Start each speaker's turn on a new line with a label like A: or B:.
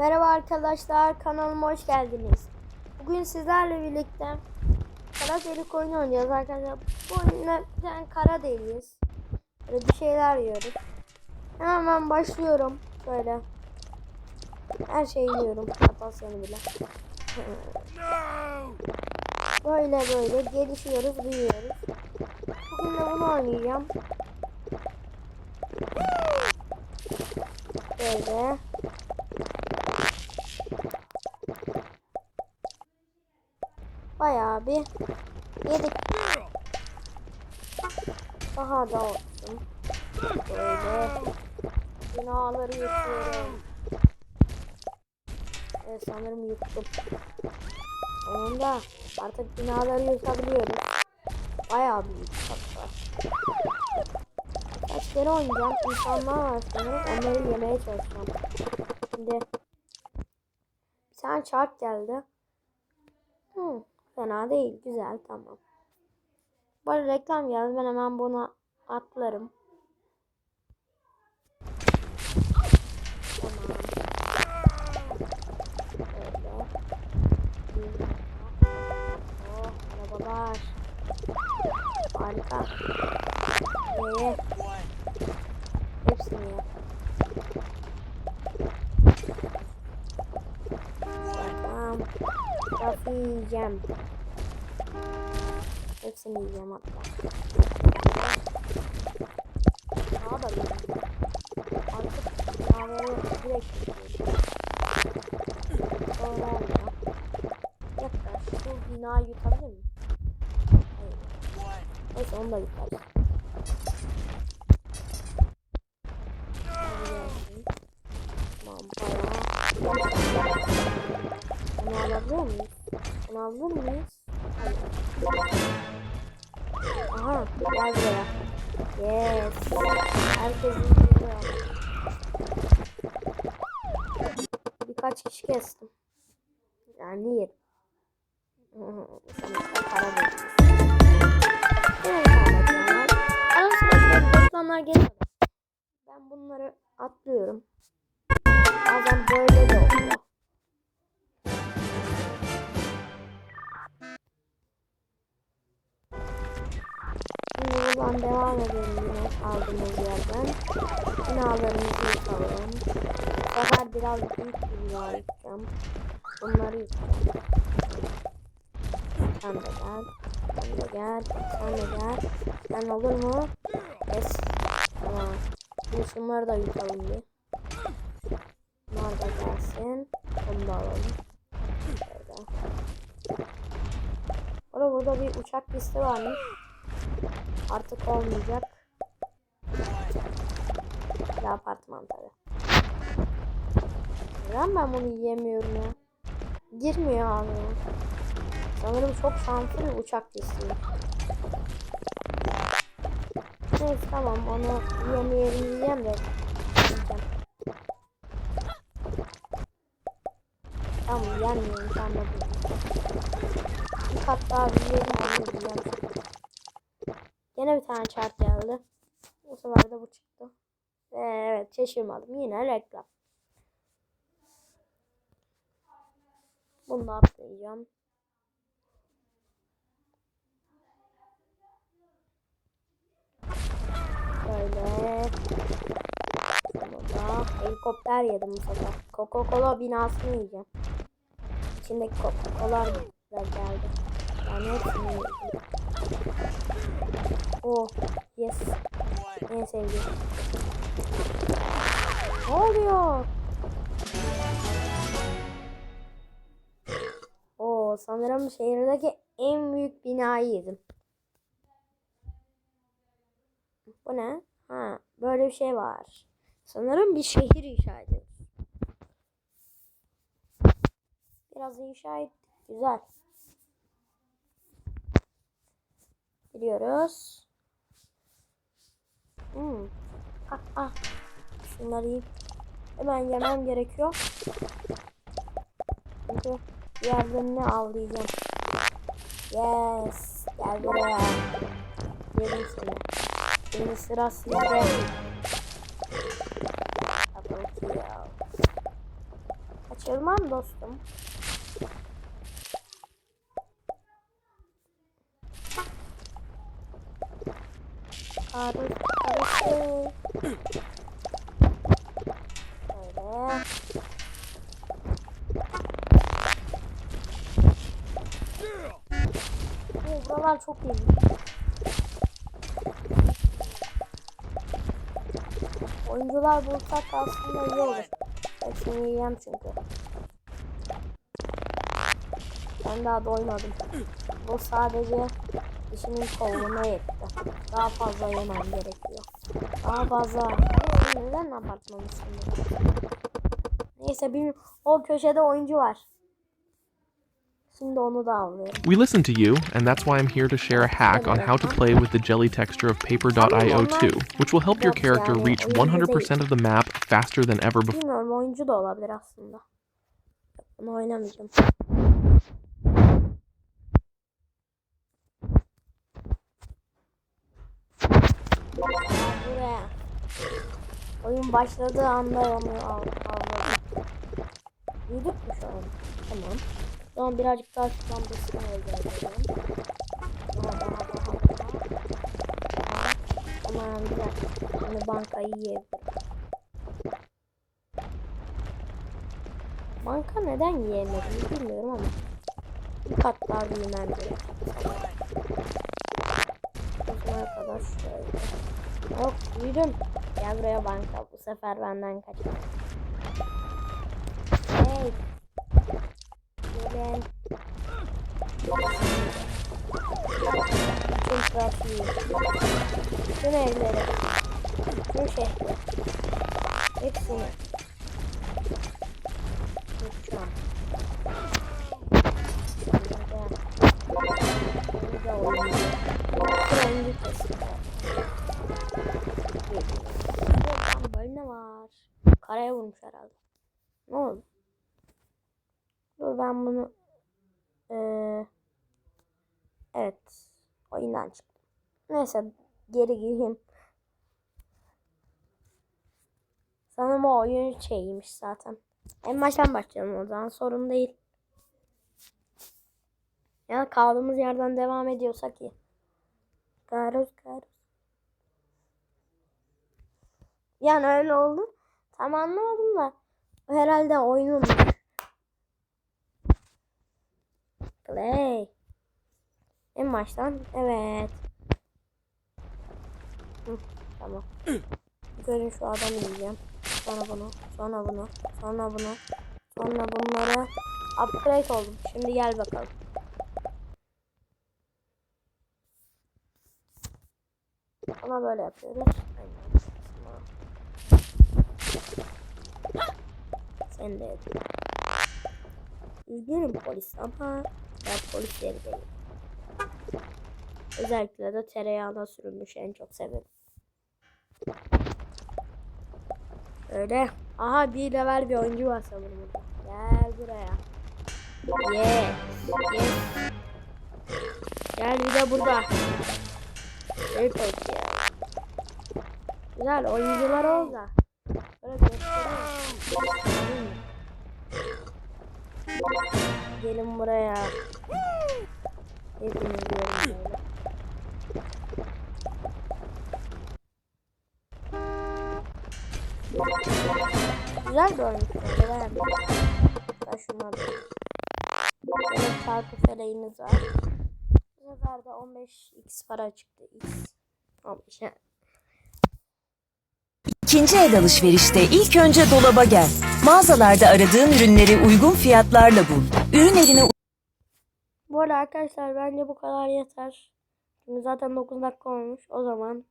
A: Merhaba arkadaşlar, kanalıma hoş geldiniz. Bugün sizlerle birlikte kara delik oyunu oynayacağız arkadaşlar. Bu oyunda bir tane kara deliğiz. Böyle bir şeyler yiyoruz. Hemen başlıyorum. Böyle. Her şeyi yiyorum. Kafasını bile. Böyle böyle gelişiyoruz, büyüyoruz. Bugün de bunu oynayacağım. Böyle. Bayağı bir yedik. Daha da olsun. Böyle binaları yıkıyorum. Evet sanırım yıktım. Sonunda artık binaları yıkabiliyoruz. Bayağı büyük hatta. Kaç kere oynayacağım. İnsanlar var sanırım. Onları yemeye çalışacağım. Şimdi bir tane çark geldi. Hı, fena değil. Güzel. Tamam. Arada reklam geldi. Ben hemen bunu atlarım. Oh, arabalar. Harika. Yiyeceğim. Hepsini yiyeceğim hatta. Daha da bir. Artık yağları direkt yiyeceğim. Sonra. Bir dakika şu binayı yutabilir miyim? Hayır. Neyse onu da gelsin. Tamam bayağı. Bunu alabiliyor muyuz? Bunu miyiz? Hayır. Aha gel buraya. Yes. Herkesin geliyor. Birkaç kişi kestim. Yani yerim. Reklamlar geliyor. Ben bunları atlıyorum. Bazen böyle de oluyor. Buradan devam edelim yine aldığımız yerden. Binalarımızı yıkalım. Bu sefer biraz büyük bir bina yıkacağım. Bunları yıkacağım. Sen de gel. Sen de gel. Sen de gel. Sen olur mu? Yes. Tamam. Şimdi şunları da yıkalım bir. Bunlar da gelsin. Onu da alalım. Şöyle. Burada bir uçak pisti varmış. Artık olmayacak. Bir apartman tabi. Neden ben bunu yiyemiyorum ya? Girmiyor abi. Sanırım çok şanslı bir uçak pisti. Neyse tamam onu yemeyelim yiyeceğim de. Yiyeceğim. Tamam yenmiyorum tamam. Bir kat daha yiyelim onu yiyeceğim. Yine bir tane çark geldi. Bu sefer de bu çıktı. Ve evet şaşırmadım. Yine reklam. Bunu da atlayacağım. Böyle. Sonra helikopter yedim bu sefer. Coca-Cola binasını yiyeceğim. İçindeki Coca-Cola da geldi. Yani hepsini yedim. Oh yes. En sevdiğim. Ne oluyor? Oo sanırım şehirdeki en büyük binayı yedim. Bu ne? Ha böyle bir şey var. Sanırım bir şehir inşa ediyoruz. Biraz inşa ettik. Güzel. Gidiyoruz. Hmm. Ah. Şunları yiyip hemen yemem gerekiyor. Çünkü diğerlerini avlayacağım. Yes. Gel buraya. Yerim seni. Şimdi sıra sizde. Mı dostum? Karı, buralar çok iyi. Oyuncular bulsak aslında iyi olur. Hepsini yiyeceğim çünkü. Ben daha doymadım. Bu sadece dişimin koluna yetti. Daha fazla yemem gerekiyor. Daha fazla. Neden apartmanın içinde? Neyse bir o köşede oyuncu var. Şimdi onu da avlıyorum.
B: We listen to you, and that's why I'm here to share a hack on how to play with the jelly texture of paper.io 2, which will help your character reach 100% of the map faster than ever before.
A: Bilmiyorum oyuncu da olabilir aslında. Bunu oynamayacağım. Buraya. Oyun başladığı anda onu al, aldım. Büyüdük mü şu an? Tamam. Tamam birazcık daha şuradan besini öldürelim. Daha daha daha daha. Tamam güzel. Şimdi bankayı yiyebilirim. Banka neden yiyemedim bilmiyorum ama bir kat daha büyümem gerek. Zamana kadar şöyle. Yok büyüdüm. Gel buraya banka. Bu sefer benden kaçar. Trafiği. Bütün evleri. Bütün şehri. Hepsini. Lütfen. Şimdi de oynuyor. Buradan böyle ne var? Karaya vurmuş herhalde. Ne oldu? Dur ben bunu ee, evet oyundan çıktım. Neyse geri gireyim. Sanırım o oyun şeyiymiş zaten. En baştan başlayalım o zaman sorun değil. Ya kaldığımız yerden devam ediyorsak iyi. Garuz garuz. Yani öyle oldu. Tam anlamadım da. Herhalde oyunun. Play. En baştan evet. Hı, tamam. Görün şu adamı yiyeceğim. Sonra bunu, sonra bunu, sonra bunu, sonra bunları upgrade oldum. Şimdi gel bakalım. Ama böyle yapıyoruz. Aynen. Sen de yedin. Üzgünüm polis ama ben polis yeri değilim. Özellikle de tereyağına sürülmüş en çok severim. Öyle. Aha bir level bir oyuncu var sanırım burada. Gel buraya. Yes. Yes. Gel bir de burada. Şey koy ya. Güzel oyuncular oldu. Böyle göstereyim. Gelin buraya. Hepiniz Bir oyun. Beğendim. Ben şunları. Böyle çarpı feleğimiz var. Bu sefer de 15x para çıktı. X. 15 yani.
C: İkinci el alışverişte ilk önce dolaba gel. Mağazalarda aradığın ürünleri uygun fiyatlarla bul. Ürün evine
A: Bu arada arkadaşlar bence bu kadar yeter. Çünkü zaten 9 dakika olmuş. O zaman